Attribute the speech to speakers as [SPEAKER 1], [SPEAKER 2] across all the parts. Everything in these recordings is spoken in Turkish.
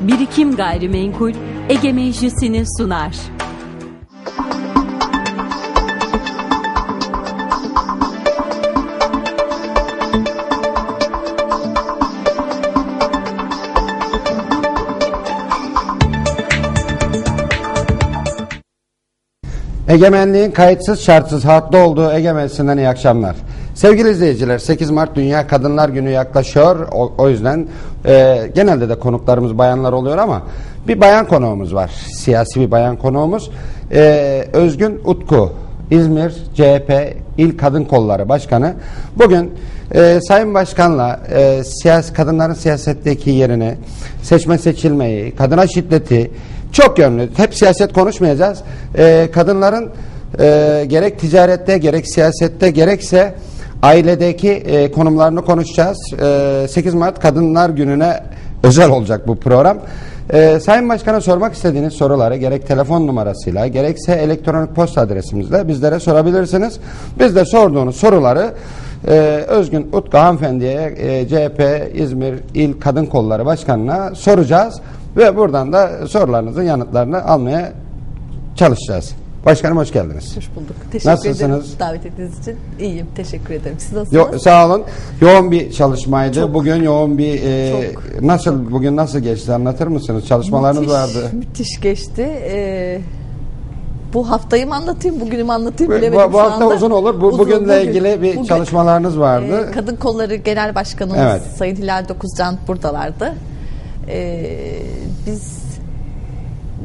[SPEAKER 1] Birikim Gayrimenkul Ege Meclisi'ni sunar.
[SPEAKER 2] Egemenliğin kayıtsız şartsız haklı olduğu egemensinden iyi akşamlar. Sevgili izleyiciler 8 Mart Dünya Kadınlar Günü yaklaşıyor. O, o yüzden e, genelde de konuklarımız bayanlar oluyor ama bir bayan konuğumuz var. Siyasi bir bayan konuğumuz. E, Özgün Utku İzmir CHP İl Kadın Kolları Başkanı. Bugün e, Sayın Başkan'la e, siyasi kadınların siyasetteki yerini, seçme seçilmeyi, kadına şiddeti çok yönlü. Hep siyaset konuşmayacağız. E, kadınların e, gerek ticarette, gerek siyasette, gerekse ailedeki e, konumlarını konuşacağız. E, 8 Mart Kadınlar Günü'ne özel olacak bu program. Ee, Sayın Başkan'a sormak istediğiniz soruları gerek telefon numarasıyla gerekse elektronik posta adresimizle bizlere sorabilirsiniz. Biz de sorduğunuz soruları e, Özgün Utku hanımefendiye e, CHP İzmir İl Kadın Kolları Başkanı'na soracağız ve buradan da sorularınızın yanıtlarını almaya çalışacağız. Başkanım hoş geldiniz.
[SPEAKER 3] Hoş bulduk. Teşekkür
[SPEAKER 2] Nasılsınız?
[SPEAKER 3] ederim davet ettiğiniz için. İyiyim. Teşekkür ederim. Siz nasılsınız?
[SPEAKER 2] Yo, sağ olun. Yoğun bir çalışmaydı.
[SPEAKER 3] Çok.
[SPEAKER 2] bugün yoğun bir e,
[SPEAKER 3] Çok.
[SPEAKER 2] nasıl bugün nasıl geçti anlatır mısınız? Çalışmalarınız
[SPEAKER 3] müthiş,
[SPEAKER 2] vardı.
[SPEAKER 3] Müthiş geçti. Ee, bu haftayı mı anlatayım, bugünü mü anlatayım
[SPEAKER 2] Bu,
[SPEAKER 3] bilemedim
[SPEAKER 2] bu
[SPEAKER 3] şu
[SPEAKER 2] hafta
[SPEAKER 3] anda.
[SPEAKER 2] uzun olur. Bu,
[SPEAKER 3] Uzun,
[SPEAKER 2] bugünle
[SPEAKER 3] bugün-
[SPEAKER 2] ilgili bir
[SPEAKER 3] bugün,
[SPEAKER 2] çalışmalarınız vardı.
[SPEAKER 3] e, Kadın Kolları Genel Başkanımız
[SPEAKER 2] Evet.
[SPEAKER 3] Sayın Hilal Dokuzcan buradalardı. Ee, biz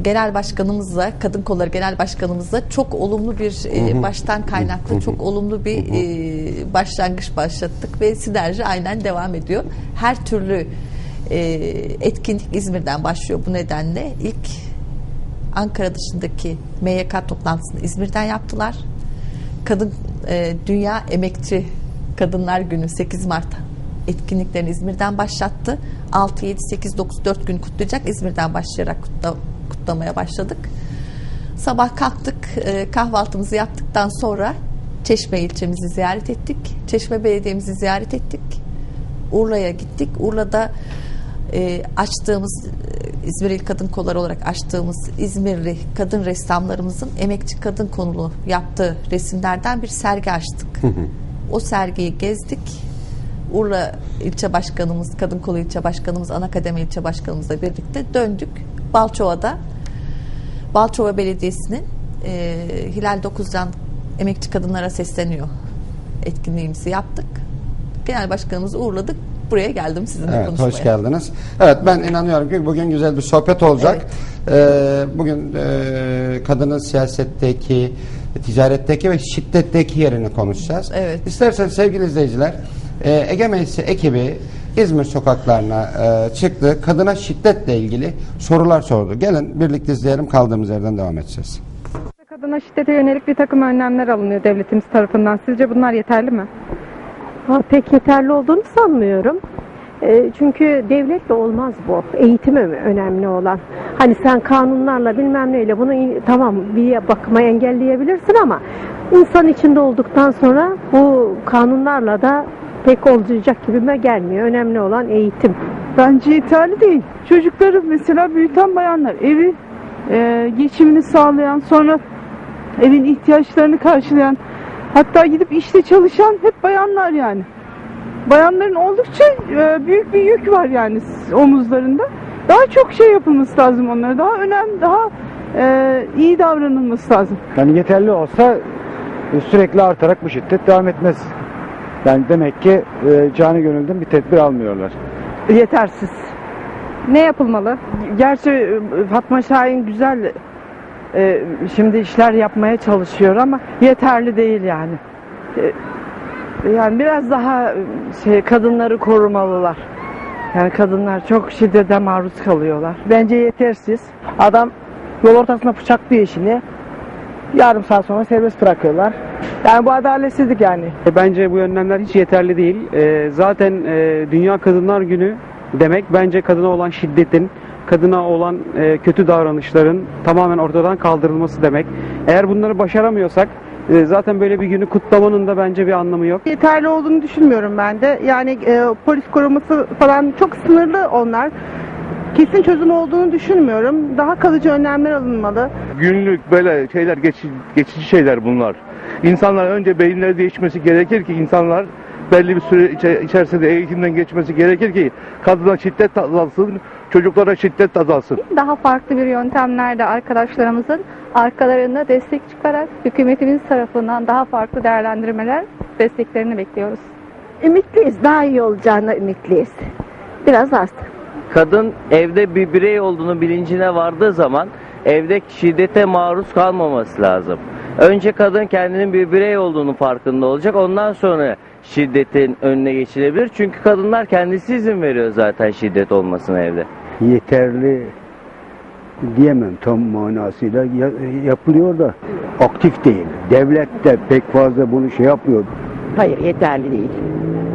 [SPEAKER 3] Genel Başkanımızla, Kadın Kolları Genel Başkanımızla çok olumlu bir e, baştan kaynaklı, çok olumlu bir e, başlangıç başlattık ve sinerji aynen devam ediyor. Her türlü e, etkinlik İzmir'den başlıyor bu nedenle. ilk Ankara dışındaki MYK toplantısını İzmir'den yaptılar. Kadın e, Dünya Emekçi Kadınlar Günü 8 Mart etkinliklerini İzmir'den başlattı. 6 7 8 9 4 gün kutlayacak. İzmir'den başlayarak kutla- kutlamaya başladık. Sabah kalktık, e, kahvaltımızı yaptıktan sonra Çeşme ilçemizi ziyaret ettik. Çeşme Belediye'mizi ziyaret ettik. Urla'ya gittik. Urla'da e, açtığımız e, İzmir İl Kadın Kolları olarak açtığımız İzmirli kadın ressamlarımızın emekçi kadın konulu yaptığı resimlerden bir sergi açtık. o sergiyi gezdik. Urla ilçe başkanımız, Kadın Kolu ilçe başkanımız, Anakademi ilçe başkanımızla birlikte döndük. Balçova'da Balçova Belediyesi'nin e, Hilal Dokuzcan emekçi kadınlara sesleniyor etkinliğimizi yaptık. Genel başkanımızı uğurladık. Buraya geldim sizinle
[SPEAKER 2] Evet,
[SPEAKER 3] konuşmaya.
[SPEAKER 2] hoş geldiniz. Evet, ben inanıyorum ki bugün güzel bir sohbet olacak. Ee, bugün e, kadının siyasetteki, ticaretteki ve şiddetteki yerini konuşacağız.
[SPEAKER 3] Evet.
[SPEAKER 2] İsterseniz sevgili izleyiciler, e, Ege Meclisi ekibi İzmir sokaklarına e, çıktı. Kadına şiddetle ilgili sorular sordu. Gelin birlikte izleyelim, kaldığımız yerden devam edeceğiz.
[SPEAKER 4] Kadına şiddete yönelik bir takım önlemler alınıyor devletimiz tarafından. Sizce bunlar yeterli mi?
[SPEAKER 5] Ha, pek yeterli olduğunu sanmıyorum. E, çünkü devletle olmaz bu. Eğitim ö- önemli olan. Hani sen kanunlarla bilmem neyle bunu tamam bir bakıma engelleyebilirsin ama insan içinde olduktan sonra bu kanunlarla da pek olacak gibime gelmiyor. Önemli olan eğitim.
[SPEAKER 6] Bence yeterli değil. Çocukları mesela büyüten bayanlar, evi e, geçimini sağlayan, sonra evin ihtiyaçlarını karşılayan, hatta gidip işte çalışan hep bayanlar yani. Bayanların oldukça e, büyük bir yük var yani omuzlarında. Daha çok şey yapılması lazım onlara. Daha önemli, daha e, iyi davranılması lazım.
[SPEAKER 7] Yani yeterli olsa e, sürekli artarak bu şiddet devam etmez. Yani demek ki e, canı gönülden bir tedbir almıyorlar.
[SPEAKER 6] Yetersiz.
[SPEAKER 4] Ne yapılmalı?
[SPEAKER 6] Gerçi e, Fatma Şahin güzel e, şimdi işler yapmaya çalışıyor ama yeterli değil yani. E, Yani biraz daha e, şey kadınları korumalılar. Yani kadınlar çok şiddete maruz kalıyorlar.
[SPEAKER 8] Bence yetersiz. Adam yol ortasında bıçaklıyor eşini. Yarım saat sonra serbest bırakıyorlar. Yani bu adaletsizlik yani.
[SPEAKER 9] E, Bence bu önlemler hiç yeterli değil. E, zaten e, Dünya Kadınlar Günü demek bence kadına olan şiddetin, kadına olan e, kötü davranışların tamamen ortadan kaldırılması demek. Eğer bunları başaramıyorsak e, zaten böyle bir günü kutlamanın da bence bir anlamı yok.
[SPEAKER 8] Yeterli olduğunu düşünmüyorum ben de. Yani e, polis koruması falan çok sınırlı onlar.
[SPEAKER 6] kesin çözüm olduğunu düşünmüyorum. Daha kalıcı önlemler alınmalı.
[SPEAKER 10] Günlük böyle şeyler geçici, geçici şeyler bunlar. İnsanlar önce beyinleri değişmesi gerekir ki insanlar belli bir süre içe- içerisinde eğitimden geçmesi gerekir ki kadına şiddet azalsın, çocuklara şiddet azalsın.
[SPEAKER 4] Daha farklı bir yöntemlerle arkadaşlarımızın arkalarında destek çıkarak hükümetimiz tarafından daha farklı değerlendirmeler desteklerini bekliyoruz.
[SPEAKER 5] Ümitliyiz. Daha iyi olacağına ümitliyiz. Biraz az.
[SPEAKER 11] kadın evde bir birey olduğunu bilincine vardığı zaman evde şiddete maruz kalmaması lazım. Önce kadın kendinin bir birey olduğunu farkında olacak. Ondan sonra şiddetin önüne geçilebilir. Çünkü kadınlar kendisi izin veriyor zaten şiddet olmasına evde.
[SPEAKER 7] Yeterli diyemem tam manasıyla Ya- yapılıyor da aktif değil. Devlet de pek fazla bunu şey yapmıyor.
[SPEAKER 12] Hayır yeterli değil.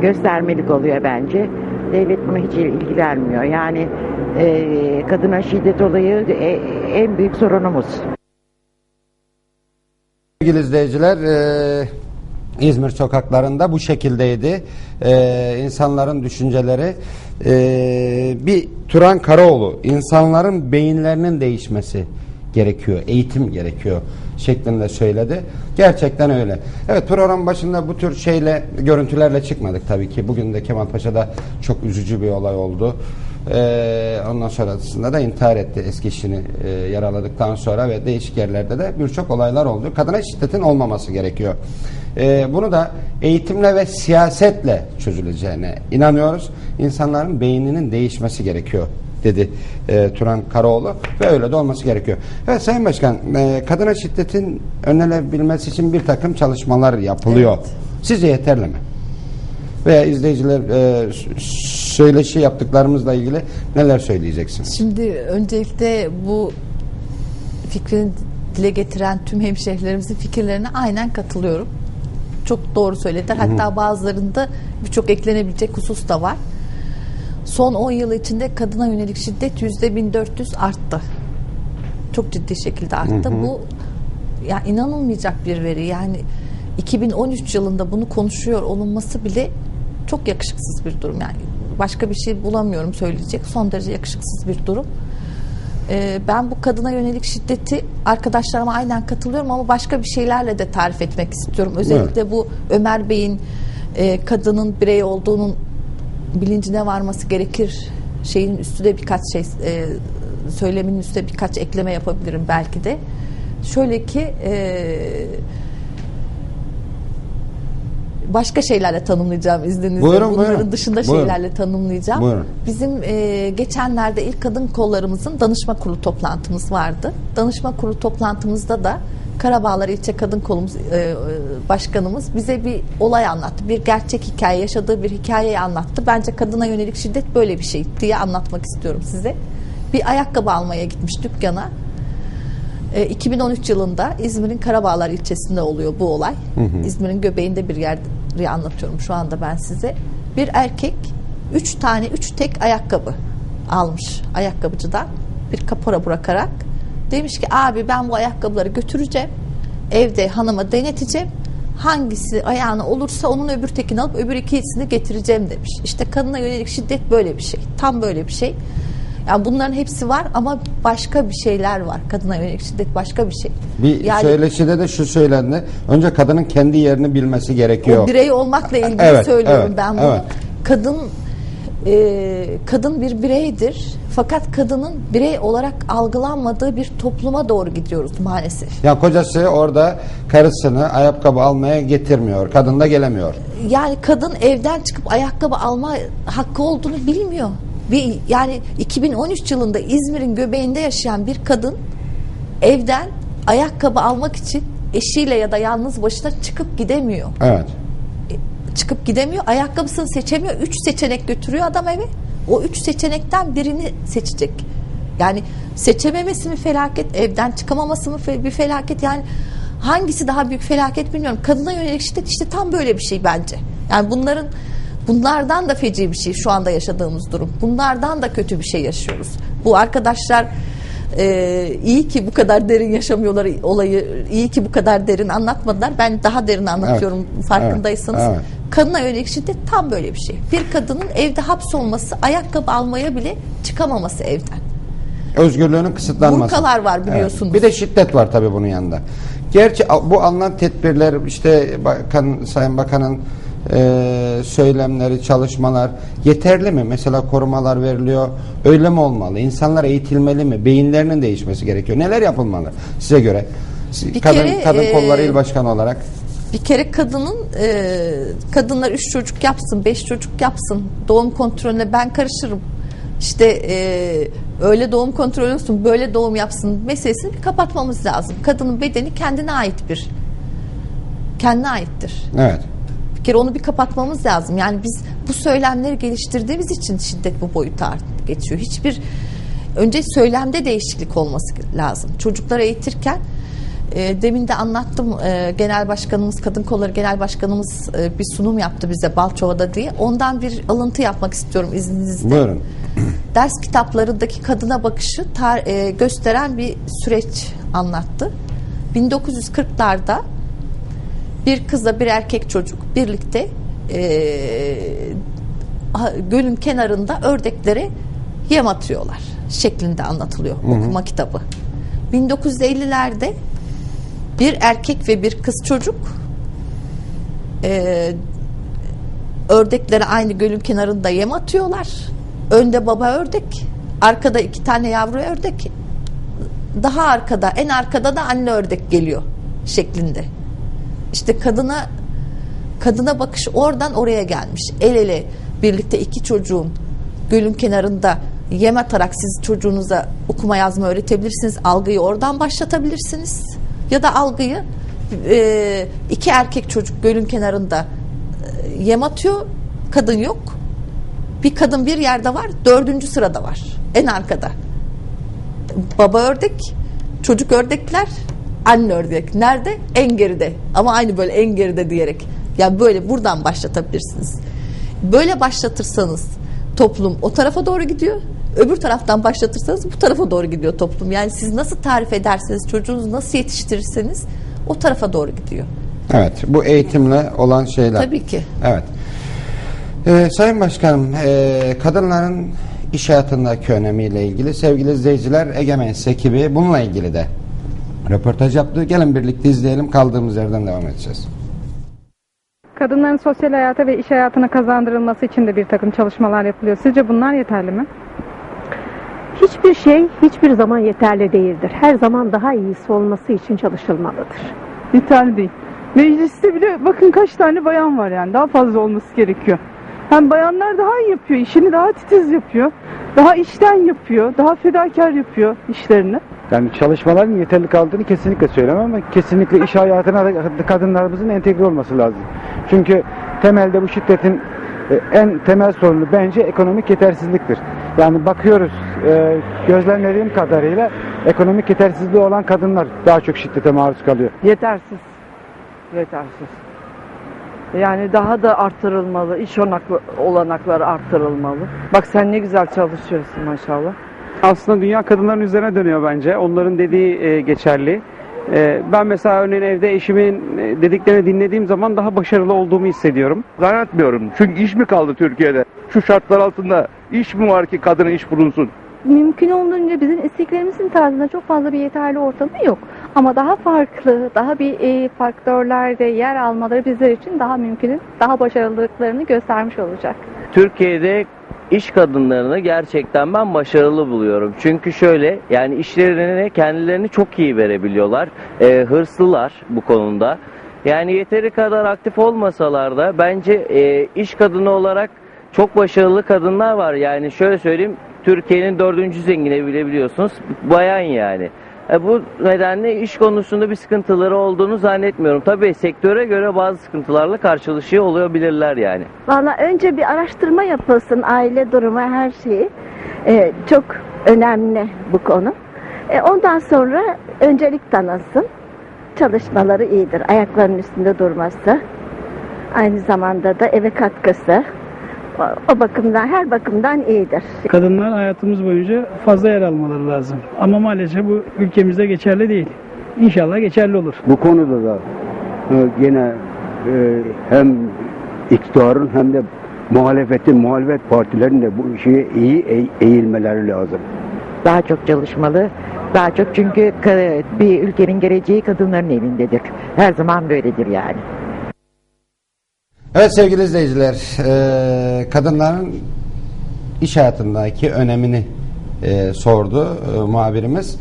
[SPEAKER 12] Göstermelik oluyor bence. Devlet buna hiç ilgilenmiyor. Yani e, kadına şiddet olayı e, en büyük sorunumuz.
[SPEAKER 2] Sevgili izleyiciler, e, İzmir sokaklarında bu şekildeydi. E, insanların düşünceleri. E, bir Turan Karaoğlu, insanların beyinlerinin değişmesi gerekiyor, eğitim gerekiyor şeklinde söyledi. Gerçekten öyle. Evet program başında bu tür şeyle, görüntülerle çıkmadık tabii ki. Bugün de Kemalpaşa'da çok üzücü bir olay oldu. Ee, ondan sonrasında da intihar etti eski eşini e, yaraladıktan sonra ve değişik yerlerde de birçok olaylar oldu. Kadına şiddetin olmaması gerekiyor. Ee, bunu da eğitimle ve siyasetle çözüleceğine inanıyoruz. İnsanların beyninin değişmesi gerekiyor dedi e, Turan Karaoğlu ve öyle de olması gerekiyor. Evet Sayın Başkan e, kadına şiddetin önlenebilmesi için bir takım çalışmalar yapılıyor. Sizce yeterli mi? Veya izleyiciler e, söyleşi yaptıklarımızla ilgili neler söyleyeceksiniz?
[SPEAKER 3] Şimdi öncelikle bu fikrini dile getiren tüm hemşehrilerimizin fikirlerine aynen katılıyorum. Çok doğru söylediler. Hatta bazılarında birçok eklenebilecek husus da var. Son 10 yıl içinde kadına yönelik şiddet yüzde 1400 arttı. Çok ciddi şekilde arttı. Bu ya inanılmayacak bir veri. Yani 2013 yılında bunu konuşuyor olunması bile çok yakışıksız bir durum. Yani başka bir şey bulamıyorum söyleyecek. Son derece yakışıksız bir durum. Ee, ben bu kadına yönelik şiddeti arkadaşlarıma aynen katılıyorum ama başka bir şeylerle de tarif etmek istiyorum. Özellikle bu Ömer Bey'in e, kadının birey olduğunun bilincine varması gerekir şeyin üstüne birkaç şey e, söylemin üstüne birkaç ekleme yapabilirim belki de. Şöyle ki e, başka şeylerle tanımlayacağım izninizle.
[SPEAKER 2] Buyurun,
[SPEAKER 3] Bunların
[SPEAKER 2] buyurun.
[SPEAKER 3] dışında
[SPEAKER 2] Buyurun.
[SPEAKER 3] şeylerle tanımlayacağım.
[SPEAKER 2] Buyurun.
[SPEAKER 3] Bizim e, geçenlerde ilk kadın kollarımızın danışma kurulu toplantımız vardı. Danışma kurulu toplantımızda da Karabağlar İlçe Kadın Kolumuz e, e, Başkanımız bize bir olay anlattı. Bir gerçek hikaye, yaşadığı bir hikayeyi anlattı. Bence kadına yönelik şiddet böyle bir şey diye anlatmak istiyorum size. Bir ayakkabı almaya gitmiş dükkana. E, 2013 yılında İzmir'in Karabağlar ilçesinde oluyor bu olay. İzmir'in göbeğinde bir yeri anlatıyorum şu anda ben size. Bir erkek üç tane üç tek ayakkabı almış ayakkabıcıdan bir kapora bırakarak demiş ki abi ben bu ayakkabıları götüreceğim evde hanıma deneteceğim hangisi ayağına olursa onun öbür tekini alıp öbür ikisini getireceğim demiş. İşte kadına yönelik şiddet böyle bir şey. Tam böyle bir şey. Yani bunların hepsi var ama başka bir şeyler var. Kadına yönelik şiddet başka bir şey.
[SPEAKER 2] Bir
[SPEAKER 3] Yani-
[SPEAKER 2] söyleşide de şu söylendi. Önce kadının kendi yerini bilmesi gerekiyor.
[SPEAKER 3] O birey olmakla ilgili
[SPEAKER 2] Evet,
[SPEAKER 3] söylüyorum
[SPEAKER 2] evet,
[SPEAKER 3] ben bunu.
[SPEAKER 2] evet.
[SPEAKER 3] Kadın e, kadın bir bireydir. Fakat kadının birey olarak algılanmadığı bir topluma doğru gidiyoruz maalesef.
[SPEAKER 2] Yani kocası orada karısını ayakkabı almaya getirmiyor. Kadın da gelemiyor.
[SPEAKER 3] Yani kadın evden çıkıp ayakkabı alma hakkı olduğunu bilmiyor. Bir, yani 2013 yılında İzmir'in göbeğinde yaşayan bir kadın evden ayakkabı almak için eşiyle ya da yalnız başına çıkıp gidemiyor.
[SPEAKER 2] Evet.
[SPEAKER 3] çıkıp gidemiyor. Ayakkabısını seçemiyor. Üç seçenek götürüyor adam eve. O üç seçenekten birini seçecek. Yani seçememesi mi felaket, evden çıkamaması mı bir felaket? Yani hangisi daha büyük felaket bilmiyorum. Kadına yönelik şiddet işte tam böyle bir şey bence. Yani bunların bunlardan da feci bir şey şu anda yaşadığımız durum. Bunlardan da kötü bir şey yaşıyoruz. Bu arkadaşlar ee, iyi ki bu kadar derin yaşamıyorlar olayı. iyi ki bu kadar derin anlatmadılar. Ben daha derin anlatıyorum farkındaysanız.
[SPEAKER 2] Evet, evet.
[SPEAKER 3] Kadına yönelik şiddet tam böyle bir şey. Bir kadının evde hapsolması ayakkabı almaya bile çıkam çıkamaması evden.
[SPEAKER 2] Özgürlüğünün kısıtlanması.
[SPEAKER 3] Burkalar var biliyorsunuz.
[SPEAKER 2] Evet. Bir de şiddet var tabii bunun yanında. Gerçi bu alınan tedbirler işte bakan, Sayın Bakan'ın e, söylemleri, çalışmalar yeterli mi? Mesela korumalar veriliyor. Öyle mi olmalı? İnsanlar eğitilmeli mi? Beyinlerinin değişmesi gerekiyor. Neler yapılmalı size göre?
[SPEAKER 3] Bir
[SPEAKER 2] kadın
[SPEAKER 3] kere,
[SPEAKER 2] kadın
[SPEAKER 3] e,
[SPEAKER 2] kolları il başkanı olarak
[SPEAKER 3] Bir kere kadının e, kadınlar üç çocuk yapsın, beş çocuk yapsın. Doğum kontrolüne ben karışırım. İşte e, öyle doğum kontrolü olsun, böyle doğum yapsın meselesini bir kapatmamız lazım. Kadının bedeni kendine ait bir kendine aittir.
[SPEAKER 2] evet.
[SPEAKER 3] Kere onu bir kapatmamız lazım. Yani biz bu söylemleri geliştirdiğimiz için şiddet bu boyuta geçiyor. Hiçbir önce söylemde değişiklik olması lazım. Çocukları eğitirken e, demin de anlattım e, genel başkanımız kadın kolları genel başkanımız e, bir sunum yaptı bize Balçova'da diye. Ondan bir alıntı yapmak istiyorum izninizle.
[SPEAKER 2] Buyurun.
[SPEAKER 3] Ders kitaplarındaki kadına bakışı tar- e, gösteren bir süreç anlattı. 1940'larda bir kızla bir erkek çocuk birlikte ha- gölün kenarında ördeklere yem atıyorlar şeklinde anlatılıyor okuma kitabı. 1950'lerde bir erkek ve bir kız çocuk eee ördeklere aynı gölün kenarında yem atıyorlar. Önde baba ördek, arkada iki tane yavru ördek, daha arkada, en arkada da anne ördek geliyor şeklinde. İşte kadına kadına bakış oradan oraya gelmiş. El ele birlikte iki çocuğun gölün kenarında yem atarak siz çocuğunuza okuma yazma öğretebilirsiniz. Algıyı oradan başlatabilirsiniz. Ya da algıyı e, iki erkek çocuk gölün kenarında e, yem atıyor. Kadın yok. Bir kadın bir yerde var. Dördüncü sırada var. En arkada. Baba ördek, çocuk ördekler, anne ördek. Nerede? En geride. Ama aynı böyle en geride diyerek. Yani böyle buradan başlatabilirsiniz. Böyle başlatırsanız toplum o tarafa doğru gidiyor. Öbür taraftan başlatırsanız bu tarafa doğru gidiyor toplum. Yani siz nasıl tarif ederseniz, çocuğunuzu nasıl yetiştirirseniz o tarafa doğru gidiyor.
[SPEAKER 2] Evet. Bu eğitimle olan şeyler.
[SPEAKER 3] Tabii ki.
[SPEAKER 2] Evet. Ee, Sayın Başkanım, e, kadınların iş hayatındaki önemiyle ilgili sevgili izleyiciler Egemen ekibi bununla ilgili de röportaj yaptı. Gelin birlikte izleyelim. Kaldığımız yerden devam edeceğiz.
[SPEAKER 4] Kadınların sosyal hayata ve iş hayatına kazandırılması için de bir takım çalışmalar yapılıyor. Sizce bunlar yeterli mi?
[SPEAKER 5] Hiçbir şey hiçbir zaman yeterli değildir. Her zaman daha iyisi olması için çalışılmalıdır.
[SPEAKER 6] Yeterli değil. Mecliste bile bakın kaç tane bayan var yani daha fazla olması gerekiyor. Hem bayanlar daha iyi yapıyor, işini daha titiz yapıyor, daha işten yapıyor, daha fedakar yapıyor işlerini.
[SPEAKER 9] Yani çalışmaların yeterli kaldığını kesinlikle söylemem ama kesinlikle iş hayatına da kadınlarımızın entegre olması lazım. Çünkü temelde bu şiddetin e, en temel sorunu bence ekonomik yetersizliktir. Yani bakıyoruz e, gözlemlediğim kadarıyla ekonomik yetersizliği olan kadınlar daha çok şiddete maruz kalıyor.
[SPEAKER 13] Yetersiz. Yetersiz. Yani daha da artırılmalı. İş olanakları artırılmalı. Bak sen ne güzel çalışıyorsun maşallah.
[SPEAKER 9] Aslında dünya kadınların üzerine dönüyor bence. Onların dediği e, geçerli. E, ben mesela örneğin evde eşimin e, dediklerini dinlediğim zaman daha başarılı olduğumu hissediyorum.
[SPEAKER 10] Zannetmiyorum. Çünkü iş mi kaldı Türkiye'de? Şu şartlar altında iş mi var ki kadına iş bulunsun?
[SPEAKER 4] Mümkün olduğunca bizim isteklerimizin tarzında çok fazla bir yeterli ortamı yok. Ama daha farklı, daha bir e, faktörlerde yer almaları bizler için daha mümkün, daha başarılılıklarını göstermiş olacak.
[SPEAKER 11] Türkiye'de iş kadınlarını gerçekten ben başarılı buluyorum. Çünkü şöyle yani işlerini kendilerini çok iyi verebiliyorlar. Ee, hırslılar bu konuda. Yani yeteri kadar aktif olmasalar da bence e, iş kadını olarak çok başarılı kadınlar var. Yani şöyle söyleyeyim Türkiye'nin dördüncü zengini bile biliyorsunuz bayan yani. E, bu nedenle iş konusunda bir sıkıntıları olduğunu zannetmiyorum. Tabii sektöre göre bazı sıkıntılarla karşılaşıyor olabilirler yani.
[SPEAKER 14] Valla önce bir araştırma yapılsın aile durumu her şeyi. Ee, çok önemli bu konu. Ee, ondan sonra öncelik tanınsın. Çalışmaları iyidir. Ayaklarının üstünde durması. Aynı zamanda da eve katkısı. O, bakımdan her bakımdan iyidir.
[SPEAKER 15] Kadınlar hayatımız boyunca fazla yer almaları lazım. Ama maalesef bu ülkemizde geçerli değil. İnşallah geçerli olur.
[SPEAKER 7] Bu konuda da e, yine e, hem iktidarın hem de muhalefetin, muhalefet partilerin de bu şeye iyi eğ- eğilmeleri lazım.
[SPEAKER 12] Daha çok çalışmalı. Daha çok çünkü bir ülkenin geleceği kadınların elindedir. Her zaman böyledir yani.
[SPEAKER 2] Evet sevgili izleyiciler, e, kadınların iş hayatındaki önemini e, sordu e, muhabirimiz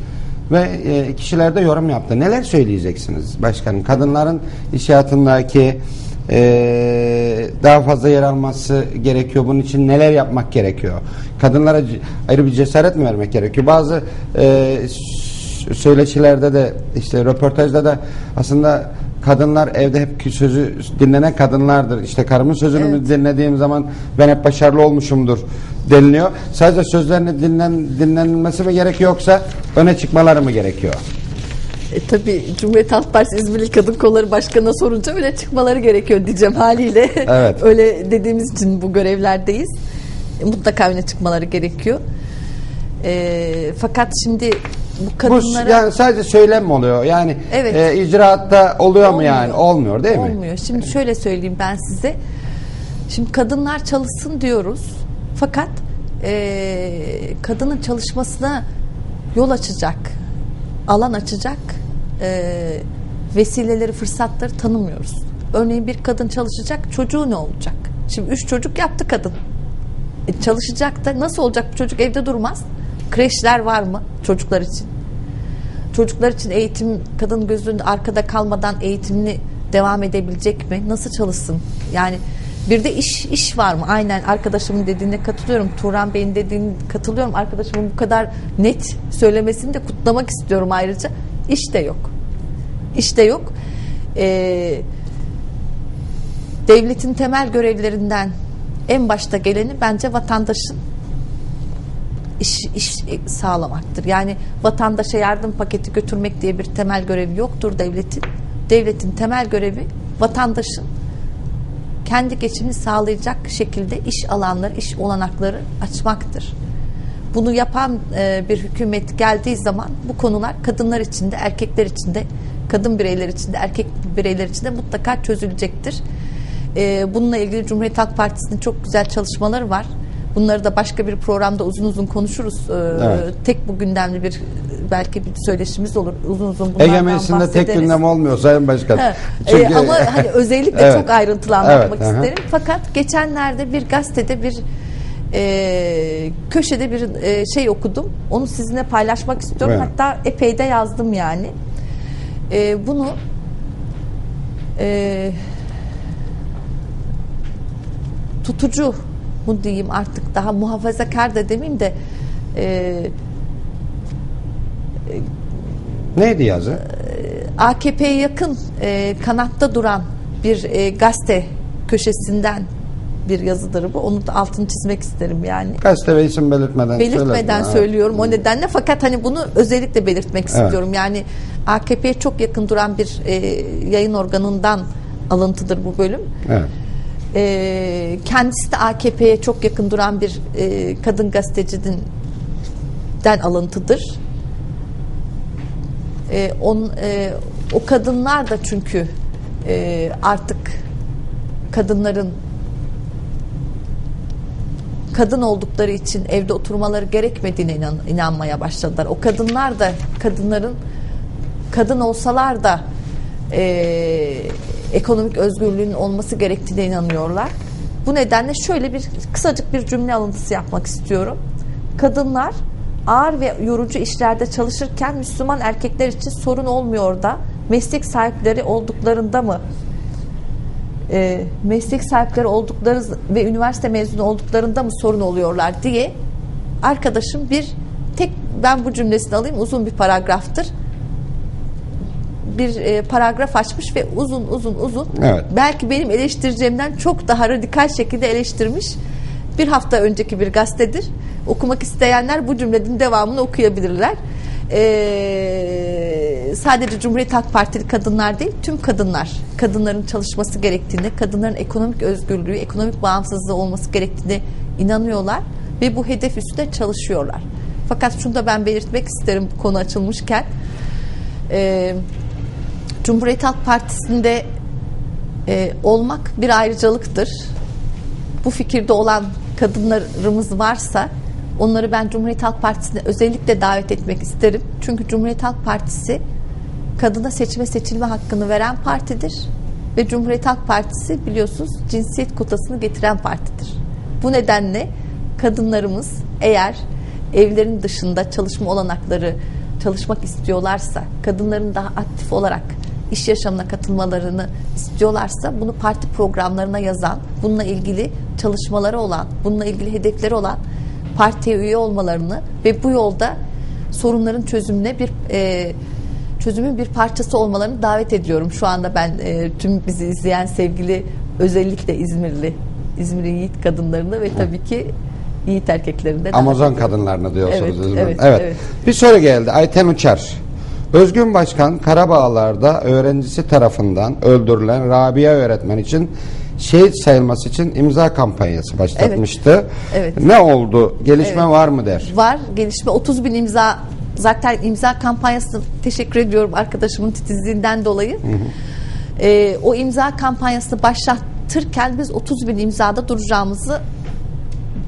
[SPEAKER 2] ve e, kişiler de yorum yaptı. Neler söyleyeceksiniz başkanım? Kadınların iş hayatındaki e, daha fazla yer alması gerekiyor. Bunun için neler yapmak gerekiyor? Kadınlara ayrı bir cesaret mi vermek gerekiyor? Bazı e, söyleşilerde de işte röportajda da aslında kadınlar evde hep sözü dinlenen kadınlardır. İşte karımın sözünü mü dinlediğim zaman ben hep başarılı olmuşumdur deniliyor. Sadece sözlerini dinlen, dinlenmesi mi gerekiyor yoksa öne çıkmaları mı gerekiyor?
[SPEAKER 3] E, tabii Cumhuriyet Halk Partisi İzmirli Kadın Kolları Başkanı'na sorunca öyle çıkmaları gerekiyor diyeceğim haliyle.
[SPEAKER 2] Evet.
[SPEAKER 3] öyle dediğimiz için bu görevlerdeyiz. E, mutlaka öne çıkmaları gerekiyor. E, fakat şimdi bu
[SPEAKER 2] Bu
[SPEAKER 3] kadınlara...
[SPEAKER 2] yani sadece söylem mi oluyor? Yani
[SPEAKER 3] Evet.
[SPEAKER 2] e, icraatta oluyor mu yani?
[SPEAKER 3] Olmuyor.
[SPEAKER 2] Olmuyor değil mi?
[SPEAKER 3] Olmuyor. Şimdi şöyle söyleyeyim ben size. Şimdi kadınlar çalışsın diyoruz. Fakat eee, kadının çalışmasına yol açacak, alan açacak eee, vesileleri, fırsatları tanımıyoruz. Örneğin bir kadın çalışacak, çocuğu ne olacak? Şimdi üç çocuk yaptı kadın. E, çalışacak da nasıl olacak bu çocuk evde durmaz? Kreşler var mı çocuklar için? Çocuklar için eğitim kadın gözünün arkada kalmadan eğitimini devam edebilecek mi? Nasıl çalışsın? Yani bir de iş iş var mı? Aynen arkadaşımın dediğine katılıyorum. Turan Bey'in dediğine katılıyorum. Arkadaşımın bu kadar net söylemesini de kutlamak istiyorum ayrıca. İş de yok. İş de yok. Ee, devletin temel görevlerinden en başta geleni bence vatandaşın iş, iş sağlamaktır. Yani vatandaşa yardım paketi götürmek diye bir temel görevi yoktur devletin. Devletin temel görevi vatandaşın kendi geçimini sağlayacak şekilde iş alanları, iş olanakları açmaktır. Bunu yapan e, bir hükümet geldiği zaman bu konular kadınlar için de erkekler için de kadın bireyler için de erkek bireyler için de mutlaka çözülecektir. E, bununla ilgili Cumhuriyet Halk Partisi'nin çok güzel çalışmaları var. Bunları da başka bir programda uzun uzun konuşuruz. E,
[SPEAKER 2] Evet.
[SPEAKER 3] Tek bu gündemli bir belki bir söyleşimiz olur. Uzun uzun bunlardan
[SPEAKER 2] Ege Meclisi'nde tek gündem olmuyor Sayın Başkan.
[SPEAKER 3] Ha,
[SPEAKER 2] Çünkü-
[SPEAKER 3] e, ama hani özellikle
[SPEAKER 2] Evet.
[SPEAKER 3] çok ayrıntılı anlatmak
[SPEAKER 2] Evet, aha.
[SPEAKER 3] isterim. Fakat geçenlerde bir gazetede bir e, köşede bir e, şey okudum. Onu sizinle paylaşmak istiyorum.
[SPEAKER 2] Evet.
[SPEAKER 3] Hatta epey de yazdım yani. E, bunu e, tutucu mu diyeyim artık daha muhafazakar da demeyeyim de e,
[SPEAKER 2] Neydi yazı?
[SPEAKER 3] AKP'ye yakın e, kanatta duran bir e, gazete köşesinden bir yazıdır bu. Onu da altını çizmek isterim yani.
[SPEAKER 2] Gazete ve isim belirtmeden
[SPEAKER 3] Belirtmeden
[SPEAKER 2] söyledim.
[SPEAKER 3] söylüyorum o nedenle fakat hani bunu özellikle belirtmek
[SPEAKER 2] Evet.
[SPEAKER 3] istiyorum. Yani AKP'ye çok yakın duran bir e, yayın organından alıntıdır bu bölüm.
[SPEAKER 2] Evet.
[SPEAKER 3] E, kendisi de AKP'ye çok yakın duran bir e, kadın gazeteciden alıntıdır. E, on, e, o kadınlar da çünkü e, artık kadınların kadın oldukları için evde oturmaları gerekmediğine inan, inanmaya başladılar. O kadınlar da kadınların kadın olsalar da e, ekonomik özgürlüğün olması gerektiğine inanıyorlar. Bu nedenle şöyle bir kısacık bir cümle alıntısı yapmak istiyorum. Kadınlar ağır ve yorucu işlerde çalışırken Müslüman erkekler için sorun olmuyor da meslek sahipleri olduklarında mı e, meslek sahipleri oldukları ve üniversite mezunu olduklarında mı sorun oluyorlar diye arkadaşım bir tek ben bu cümlesini alayım uzun bir paragraftır bir e, paragraf açmış ve uzun uzun uzun.
[SPEAKER 2] Evet.
[SPEAKER 3] belki benim eleştireceğimden çok daha radikal şekilde eleştirmiş bir hafta önceki bir gazetedir. Okumak isteyenler bu cümlenin devamını okuyabilirler. Ee, sadece Cumhuriyet Halk Partili kadınlar değil tüm kadınlar kadınların çalışması gerektiğini kadınların ekonomik özgürlüğü ekonomik bağımsızlığı olması gerektiğine inanıyorlar ve bu hedef üstünde çalışıyorlar. Fakat şunu da ben belirtmek isterim konu açılmışken. Ee, Cumhuriyet Halk Partisi'nde e, olmak bir ayrıcalıktır. Bu fikirde olan kadınlarımız varsa onları ben Cumhuriyet Halk Partisi'ne özellikle davet etmek isterim. Çünkü Cumhuriyet Halk Partisi kadına seçme seçilme hakkını veren partidir. Ve Cumhuriyet Halk Partisi biliyorsunuz cinsiyet kotasını getiren partidir. Bu nedenle kadınlarımız eğer evlerin dışında çalışma olanakları çalışmak istiyorlarsa, kadınların daha aktif olarak iş yaşamına katılmalarını istiyorlarsa bunu parti programlarına yazan, bununla ilgili çalışmaları olan, bununla ilgili hedefleri olan partiye üye olmalarını ve bu yolda sorunların çözümüne bir e, çözümün bir parçası olmalarını davet ediyorum. Şu anda ben e, tüm bizi izleyen sevgili özellikle İzmirli, İzmir'in yiğit kadınlarını ve tabii ki yiğit erkeklerini de
[SPEAKER 2] Amazon kadınlarını diyorsunuz.
[SPEAKER 3] Evet, evet,
[SPEAKER 2] evet.
[SPEAKER 3] evet.
[SPEAKER 2] Bir soru geldi. Ayten Uçar. Özgün Başkan Karabağlar'da öğrencisi tarafından öldürülen Rabia öğretmen için şehit sayılması için imza kampanyası başlatmıştı.
[SPEAKER 3] Evet.
[SPEAKER 2] Ne oldu? Gelişme
[SPEAKER 3] Evet.
[SPEAKER 2] var mı der?
[SPEAKER 3] Var gelişme 30 bin imza zaten imza kampanyasını teşekkür ediyorum arkadaşımın titizliğinden dolayı. Ee, o imza kampanyasını başlatırken biz 30 bin imzada duracağımızı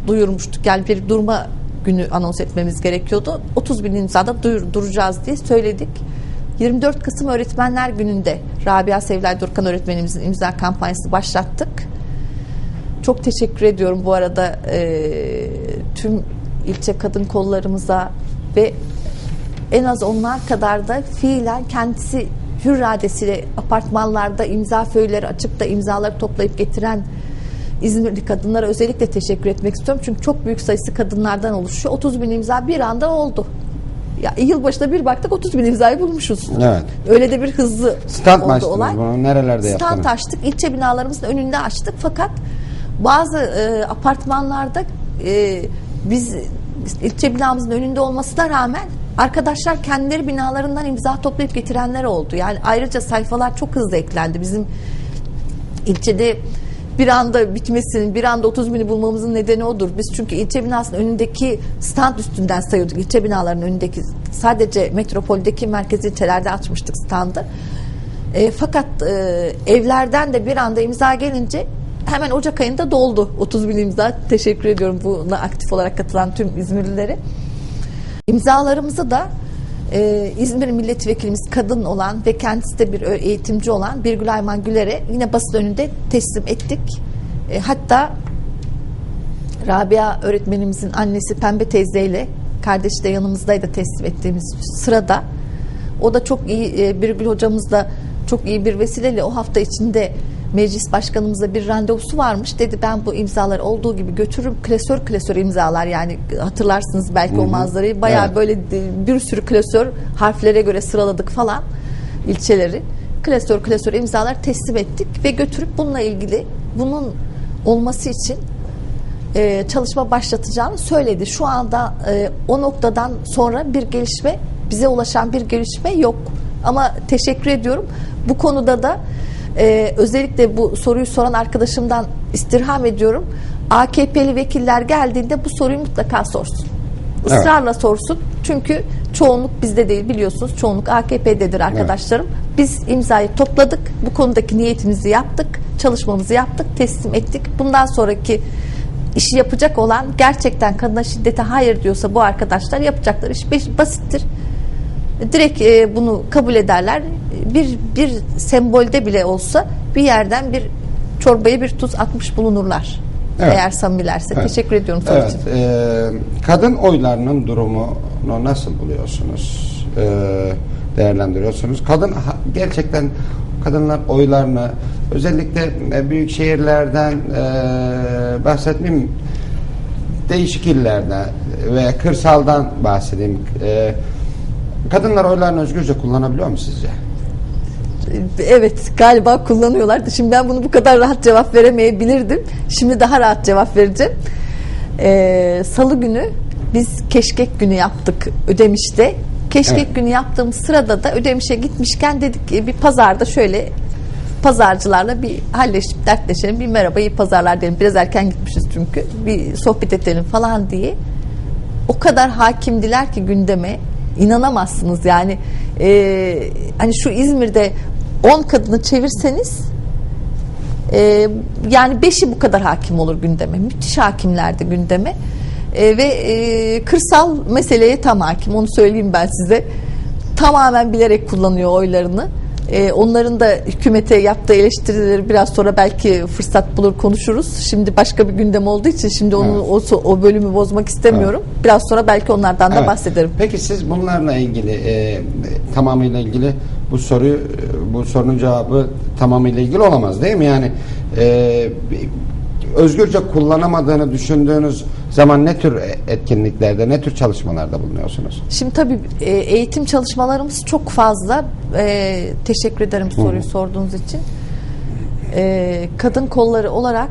[SPEAKER 3] duyurmuştuk. Yani bir durma günü anons etmemiz gerekiyordu. 30 bin imzada duyur- duracağız diye söyledik. 24 Kasım Öğretmenler Günü'nde Rabia Sevlay Durkan öğretmenimizin imza kampanyasını başlattık. Çok teşekkür ediyorum bu arada e, tüm ilçe kadın kollarımıza ve en az onlar kadar da fiilen kendisi hür iradesiyle apartmanlarda imza föyleri açıp da imzaları toplayıp getiren İzmirli kadınlara özellikle teşekkür etmek istiyorum. Çünkü çok büyük sayısı kadınlardan oluşuyor. 30 bin imza bir anda oldu. Ya yılbaşında bir baktık 30 bin imzayı bulmuşuz.
[SPEAKER 2] Evet.
[SPEAKER 3] Öyle de bir hızlı
[SPEAKER 2] Stand
[SPEAKER 3] oldu olay.
[SPEAKER 2] bunu? Nerelerde
[SPEAKER 3] Stand
[SPEAKER 2] yaptınız?
[SPEAKER 3] açtık. ilçe binalarımızın önünde açtık. Fakat bazı e, apartmanlarda e, biz ilçe binamızın önünde olmasına rağmen arkadaşlar kendileri binalarından imza toplayıp getirenler oldu. Yani ayrıca sayfalar çok hızlı eklendi. Bizim ilçede bir anda bitmesinin, bir anda 30 bini bulmamızın nedeni odur. Biz çünkü ilçe binasının önündeki stand üstünden sayıyorduk. İlçe binalarının önündeki sadece metropoldeki merkezi ilçelerde açmıştık standı. E, fakat e, evlerden de bir anda imza gelince hemen Ocak ayında doldu 30 bin imza. Teşekkür ediyorum buna aktif olarak katılan tüm İzmirlilere. İmzalarımızı da e, İzmir milletvekilimiz kadın olan ve kendisi de bir eğitimci olan Birgül Ayman Güler'e yine basın önünde teslim ettik. E, hatta Rabia öğretmenimizin annesi Pembe teyzeyle kardeşi de yanımızdaydı teslim ettiğimiz sırada. O da çok iyi e, Birgül hocamız da çok iyi bir vesileyle o hafta içinde meclis başkanımızla bir randevusu varmış. Dedi ben bu imzaları olduğu gibi götürürüm. Klasör klasör imzalar yani hatırlarsınız belki
[SPEAKER 16] Hı
[SPEAKER 3] o manzarayı. Bayağı
[SPEAKER 16] Evet.
[SPEAKER 3] böyle bir sürü klasör harflere göre sıraladık falan ilçeleri. Klasör klasör imzalar teslim ettik ve götürüp bununla ilgili bunun olması için e, çalışma başlatacağını söyledi. Şu anda e, o noktadan sonra bir gelişme bize ulaşan bir gelişme yok. Ama teşekkür ediyorum. Bu konuda da e, özellikle bu soruyu soran arkadaşımdan istirham ediyorum. AKP'li vekiller geldiğinde bu soruyu mutlaka sorsun.
[SPEAKER 16] Evet.
[SPEAKER 3] Israrla sorsun. Çünkü çoğunluk bizde değil biliyorsunuz. Çoğunluk AKP'dedir arkadaşlarım. Biz imzayı topladık. Bu konudaki niyetimizi yaptık. Çalışmamızı yaptık. Teslim ettik. Bundan sonraki işi yapacak olan gerçekten kadına şiddete hayır diyorsa bu arkadaşlar yapacakları iş basittir. Direkt e, bunu kabul ederler. Bir bir sembolde bile olsa bir yerden bir çorbaya bir tuz atmış bulunurlar.
[SPEAKER 2] Evet.
[SPEAKER 3] Eğer samimilerse.
[SPEAKER 2] Evet.
[SPEAKER 3] Teşekkür ediyorum soru
[SPEAKER 2] Evet,
[SPEAKER 3] için.
[SPEAKER 2] e, kadın oylarının durumunu nasıl buluyorsunuz? E, değerlendiriyorsunuz. Kadın gerçekten kadınlar oylarını özellikle e, büyük şehirlerden e, bahsetmeyeyim değişik illerden ve kırsaldan bahsedeyim. E, kadınlar oylarını özgürce kullanabiliyor mu sizce?
[SPEAKER 3] Evet galiba kullanıyorlar. Şimdi ben bunu bu kadar rahat cevap veremeyebilirdim. Şimdi daha rahat cevap vereceğim. Ee, Salı günü biz keşkek günü yaptık Ödemiş'te. Keşkek
[SPEAKER 16] Evet.
[SPEAKER 3] günü yaptığımız sırada da Ödemiş'e gitmişken dedik ki bir pazarda şöyle pazarcılarla bir halleşip dertleşelim. Bir merhaba iyi pazarlar diyelim. Biraz erken gitmişiz çünkü. Bir sohbet edelim falan diye. O kadar hakimdiler ki gündeme inanamazsınız yani Ee, hani şu İzmir'de 10 kadını çevirseniz E, yani beşi bu kadar hakim olur gündeme. Müthiş hakimlerdi gündeme. E, ve e, kırsal meseleye tam hakim. Onu söyleyeyim ben size. Tamamen bilerek kullanıyor oylarını. E, onların da hükümete yaptığı eleştirileri biraz sonra belki fırsat bulur konuşuruz. Şimdi başka bir gündem olduğu için şimdi onu o, o bölümü bozmak istemiyorum. Biraz sonra belki onlardan da
[SPEAKER 2] Evet.
[SPEAKER 3] bahsederim.
[SPEAKER 2] Peki siz bunlarla ilgili e, tamamıyla ilgili bu soruyu e, bu sorunun cevabı tamamıyla ilgili olamaz değil mi? Yani e, özgürce kullanamadığını düşündüğünüz zaman ne tür etkinliklerde, ne tür çalışmalarda bulunuyorsunuz?
[SPEAKER 3] Şimdi tabii e, eğitim çalışmalarımız çok fazla. E, teşekkür ederim soruyu sorduğunuz için. E, kadın kolları olarak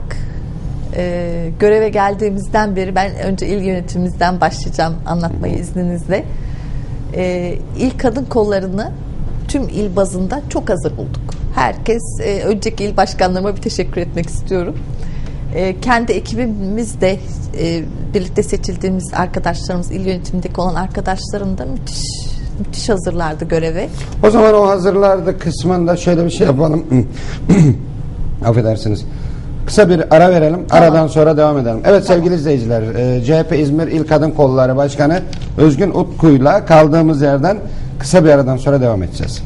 [SPEAKER 3] e, göreve geldiğimizden beri ben önce il yönetimimizden başlayacağım anlatmayı izninizle. E, il kadın kollarını tüm il bazında çok hazır bulduk. Herkes e, önceki il başkanlarıma bir teşekkür etmek istiyorum. E, kendi ekibimiz de e, birlikte seçildiğimiz arkadaşlarımız, il yönetimindeki olan arkadaşlarım da müthiş müthiş hazırlardı göreve.
[SPEAKER 2] O zaman o hazırlarda kısmında şöyle bir şey yapalım. Affedersiniz. Kısa bir ara verelim. Aradan sonra devam edelim. Evet sevgili izleyiciler, e, CHP İzmir İl Kadın Kolları Başkanı Özgün Utku'yla kaldığımız yerden kısa bir aradan sonra devam edeceğiz.